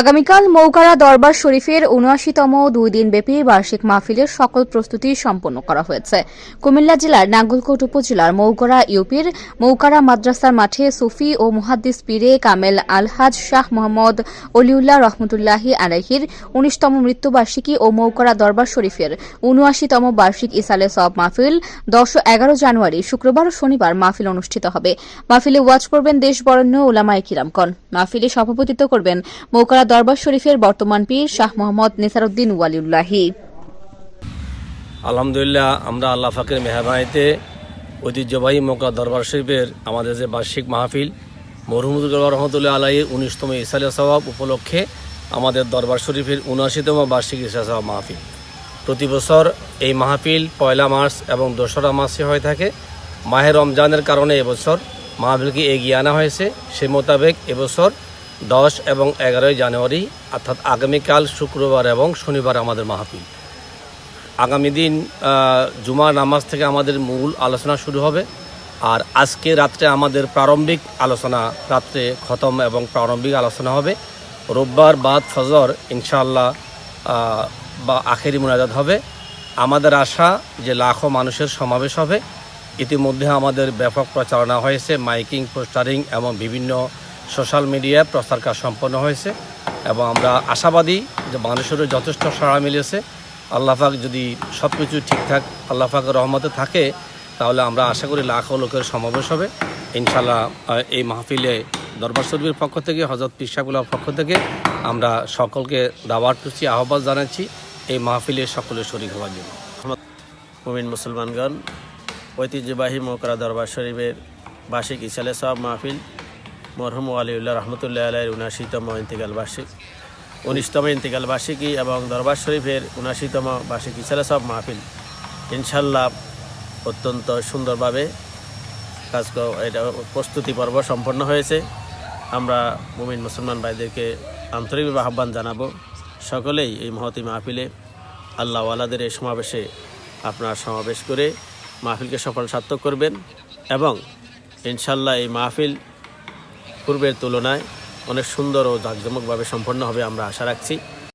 আগামীকাল মৌকারা দরবার শরীফের উনআশিতম দুই দিনব্যাপী বার্ষিক মাহফিলের সকল প্রস্তুতি সম্পন্ন করা হয়েছে। কুমিল্লা জেলার নাঙ্গলকোট উপজেলার মৌকরা ইউপির মৌকারা মাদ্রাসার মাঠে সুফি ও মুহাদ্দিস পীরে কামেল আলহাজ শাহ মোহাম্মদ অলিউল্লাহ রহমতুল্লাহি আলাহির উনিশতম মৃত্যুবার্ষিকী ও মৌকরা দরবার শরীফের উনআশিতম বার্ষিক ইসালে সব মাহফিল দশ এগারো জানুয়ারি শুক্রবার ও শনিবার মাহফিল অনুষ্ঠিত হবে। মাহফিলে ওয়াজ করবেন দেশ বরেণ্য ওলামাই কিরামকন মাহফিলে সভাপতিত্ব করবেন মৌকারা দরবার শরীফের বর্তমান পীর শাহ মোহাম্মদ নেসারউদ্দিন ওয়ালিউল্লাহি। আলহামদুলিল্লাহ, আমরা আল্লাহ ফাকের মেহরবানিতে ঐতিহ্যবাহী মক্কা দরবার শরীফের আমাদের যে বার্ষিক মাহফিল মরহুমুদ রহমতুল্লাহ আলাই উনিশতম ইসালিয়া সবাব উপলক্ষে আমাদের দরবার শরীফের উনআশিতম বার্ষিক ইসা সবাব মাহফিল। প্রতি বছর এই মাহফিল পয়লা মার্চ এবং দোসরা মাসে হয়ে থাকে। মাহে রমজানের কারণে এবছর মাহফিলকে এগিয়ে আনা হয়েছে। সে মোতাবেক এবছর দশ এবং এগারোই জানুয়ারি অর্থাৎ আগামীকাল শুক্রবার এবং শনিবার আমাদের মাহফিল। আগামী দিন জুমার নামাজ থেকে আমাদের মূল আলোচনা শুরু হবে। আর আজকে রাত্রে আমাদের প্রারম্ভিক আলোচনা রাত্রে খতম এবং প্রারম্ভিক আলোচনা হবে। রোববার বাদ ফজর ইনশাআল্লাহ আহ, বা আখেরি মোনাজাত হবে। আমাদের আশা যে লাখো মানুষের সমাবেশ হবে। ইতিমধ্যে আমাদের ব্যাপক প্রচারণা হয়েছে মাইকিং পোস্টারিং এবং বিভিন্ন সোশ্যাল মিডিয়ায় প্রচার কাজ সম্পন্ন হয়েছে এবং আমরা আশাবাদী যে মানুষেরও যথেষ্ট সাড়া মিলেছে। আল্লাহ পাক যদি সব কিছু ঠিকঠাক আল্লাহ পাকের রহমতে থাকে, তাহলে আমরা আশা করি লাখো লোকের সমাবেশ হবে। ইনশাল্লাহ এই মাহফিলে দরবার শরীফের পক্ষ থেকে হজরত পিসাগুলার পক্ষ থেকে আমরা সকলকে দাওয়াত করছি, আহ্বান জানাচ্ছি এই মাহফিলে সকলে শরীর হওয়ার জন্য। মুমিন মুসলমানগণ, ঐতিহ্যবাহী মোকরা দরবার শরীফের বার্ষিক ইসালে সব মাহফিল মরহুম আলিউল্লাহ রহমতুল্লাহ আলাইয়ের উনাশিতম ইন্তিকাল বার্ষিক। উনিশতম ইন্তিকাল বার্ষিকী এবং দরবার শরীফের উনাশিতম বার্ষিক ইসালে সব মাহফিল। ইনশাল্লাহ অত্যন্ত সুন্দরভাবে কাজ এটা প্রস্তুতি পর্ব সম্পন্ন হয়েছে। আমরা মুমিন মুসলমান ভাইদেরকে আন্তরিকভাবে আহ্বান জানাব সকলেই এই মহতি মাহফিলে। আল্লাহওয়ালাদের এই সমাবেশে আপনার সমাবেশ করে মাহফিলকে সফল সার্থক করবেন এবং ইনশাল্লাহ এই মাহফিল পূর্বের তুলনায় অনেক সুন্দর ও জাঁকজমকভাবে সম্পন্ন হবে আমরা আশা রাখছি।